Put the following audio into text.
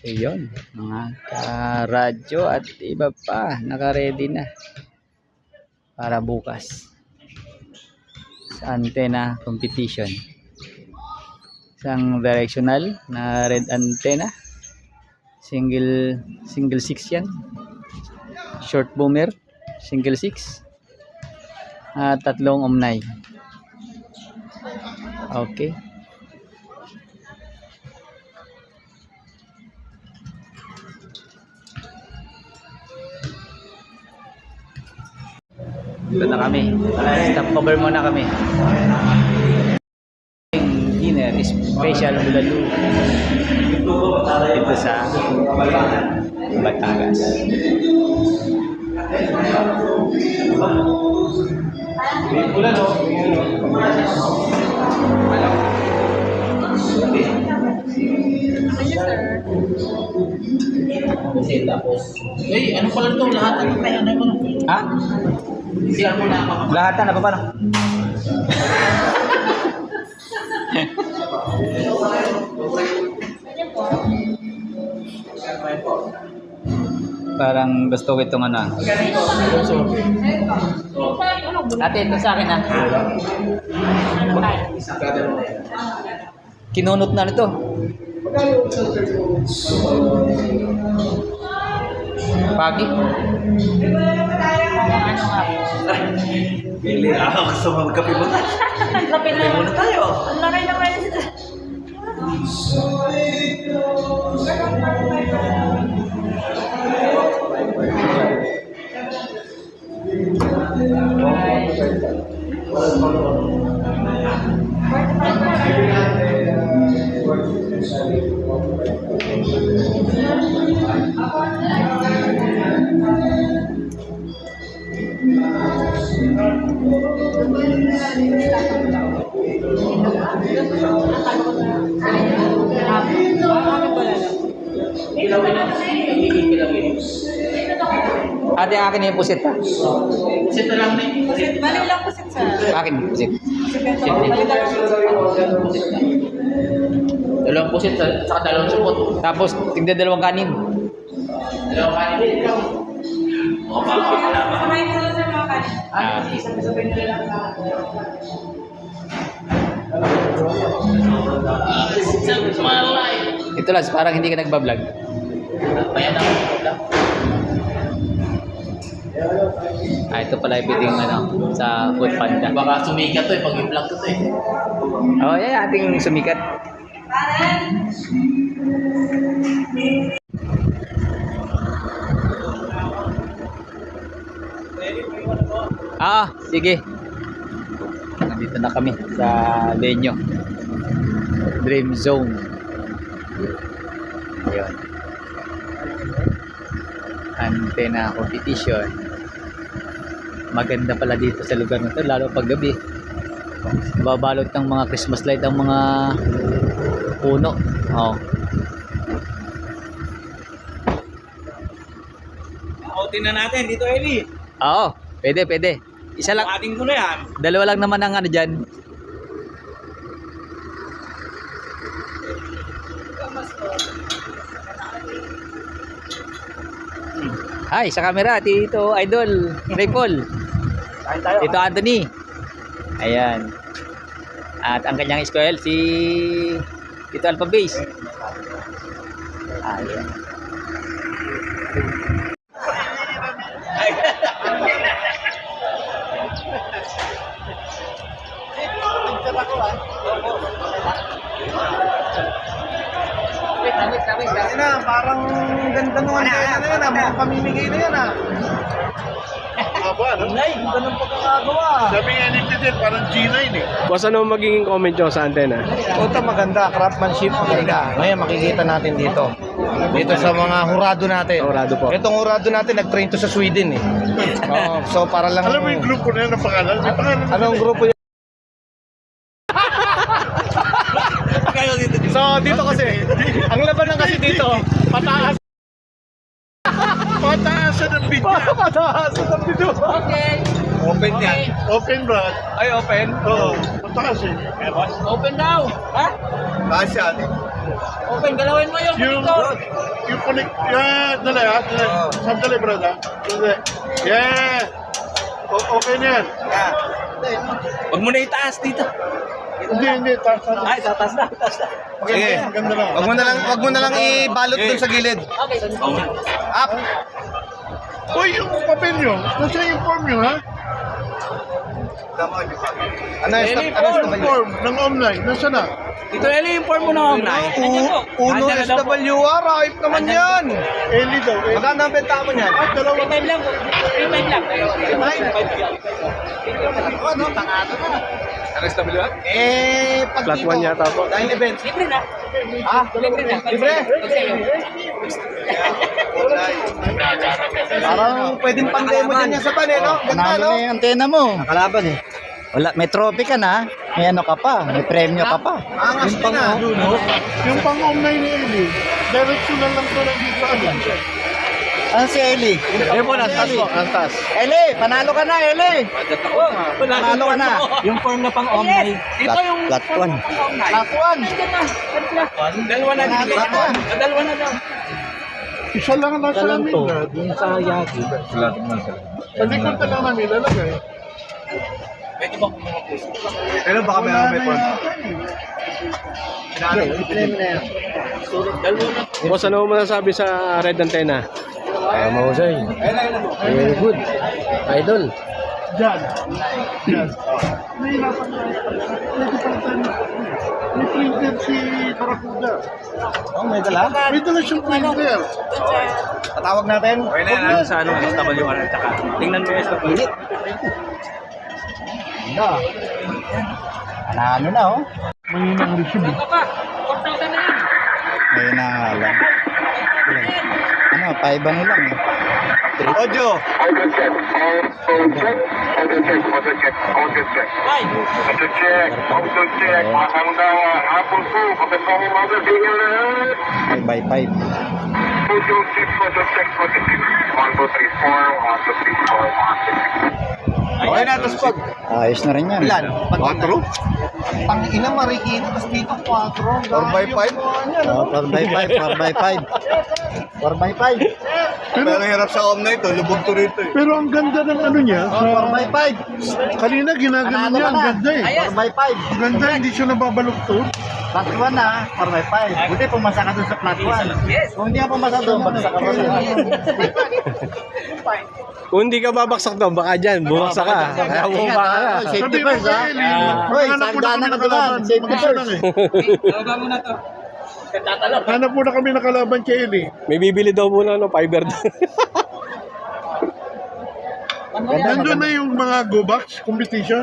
Ayun, mga ka-radyo at iba pa, naka-ready na para bukas sa antenna competition. Isang directional na red antenna. Single single 6 yan. Short boomer, single 6. At tatlong omnay. Okay. Ito na kami. Stop cover muna kami. Dinner special bulalo. Dito sa Batangas. Kasi tapos, eh, ano pala ito? Lahat ano tayo, ano mo? Ha? Siya mo na ako. Lahat na ba paano? Parang gusto ko itong ano. Ate, ito sa akin ah. Kinunot na nito. Pagi. Pili ako gusto mo magkape mo tayo. Lapit na. muna tayo. Ang laki naman. Kilawin na. Kilawin. Ate, akin yung pusit ha. Sit na lang din. Bali lang po sa Akin, pusit. Dalawang pusit sa saka dalawang supot. Tapos, tigda dalawang kanin. Dalawang kanin. Mga pakakalaman. Sabay Ah. Ito lang, parang hindi ka nagbablog. Ah, ito pala yung ano, sa Food Panda. Baka sumikat to eh, pag i-vlog to eh. Oh, yeah, ating sumikat. Ah, sige. Nandito na kami sa venue. Dream Zone. Ayun. Antenna competition. Maganda pala dito sa lugar na to, lalo pag gabi. Babalot ng mga Christmas light ang mga puno. Oh. Outin na natin dito, Eli. Oo, pwede, pwede. Isa lang, Ating ko na yan. dalawa lang naman ang ano dyan. Hi, sa camera, Tito Idol. Kain tayo. Tito Anthony. Ayan. At ang kanyang school, si Tito Alpha Base. Ayan. Kasi na, parang ganda nung antena na yan, ah. Mukhang pamimigay na yan, ah. Aba, ano? Nay, ganun pagkakagawa. Sabi nga ni Peter, parang G9 eh. Boss, ano magiging comment nyo sa antena? Ito maganda, craftsmanship maganda. Ngayon makikita natin dito. Dito sa mga hurado natin. Hurado po. Itong hurado natin, nag-train to sa Sweden eh. So para lang... Alam mo yung grupo na yan ang pangalan? May pangalan. Anong grupo yun? Dito. Kasi, ang labanan kasi dito, pataas. Pataasan ng bidya. pataas ang dito. Open yan. Open ba? Ay, open. Oo. Pataas eh. Open daw. Ha? Taas yan. Open, galawin mo yung Yung, monitor. yung connect, yeah, dali ha, dali. Sandali, brother. Dali. Yeah. O- okay na yan. Huwag mo na itaas dito. Hindi, hindi. Taas na. Ay, tatas na, tatas na. Maganda, maganda lang. Wag mo na lang, wag mo na lang ibalot dun sa gilid. Up. Uy, yung papel nyo. Nasa yung form nyo, ha? Ano yung stop? Ano Yung yung form ng online. Nasa na? Dito, Eli, yung form mo na online. Uno SWR, ayop naman yan. Eli daw. Eli. Magkano ang benta mo niyan? Ah, dalawa. Time lang. Time lang. Eh, pag Flat one yata po. Dahil event. Libre na. Ha? Libre na. Libre? Parang pwedeng pang-demo din yan sa pan, eh, no? Ganda, Panalo no? na yung antena mo. Nakalaban eh. Wala, may trophy ka na. May ano ka pa. May premyo ka pa. Angas din ah. Yung pang-online ni Eli. Directional lang to lang dito. Ano? Ano si Eli? Ayun po, nastas po, nastas. Eli, panalo ka na, Eli. Panalo ka na. Yung form na pang online. Plat- yung form na. Nandiyan na. Nandiyan na. Dalawa na niya. one. Dalawa na daw. Isa lang ang nasa amin na. Dun sa Yagi. Sa likod na lang namin lalagay. Pwede ba kung mga puso? Pero baka meron may point. Boss, ano mo masasabi sa red antenna? Ah, mahusay. Very good. Idol. Diyan. Diyan. May May printer si Barakuda. Oh, may dala? May dala siyang printer. Patawag natin. Okay na yan sa ano, SWR at saka. Tingnan mo yung SWR. Ano? Panalo na, oh. Mahinang receive. Ngayon na lang. Ano, five ano lang eh. Audio. Audio check. Audio check. Audio check. Audio check. Audio check. Audio check. Masang daw. Hapon po. Po mga magazine na lahat. Five by five. Audio check. Audio check. Audio check. 1, 2, 3, 4. 1, 2, 3, 4. 1, 2, 3, 4. Okay na, tapos pag... Ayos na rin yan. Ilan? Quattro? Pang ina marikita, tapos dito 4. 4 by 5? Oh, 4 by 5, 4 by 5. 4 by 5. Pero hirap sa om na ito, lubog to rito eh. Pero ang ganda ng ano niya. Oh, Sa, 4 by 5. kanina ginagano niya. ka Ang na. ganda eh. 4 by 5. Ang ganda, hindi siya nababaluktot. Plat 1 na, 4 by 5. Buti pumasa ka dun sa plat 1. Kung hindi ka pumasa doon, bagsak ka rin. Kung hindi ka babaksak doon, baka dyan, bumagsak ka. Kaya bumaba ka. Safety first, ha? Hoy, hanap mo na sandaan kami na ng ka doon. Safety first. lang eh. Tawagan mo na to. Hanap mo na kami ng kalaban kay Eli. May bibili daw muna ng fiber doon. Nandun na yung mga go box competition.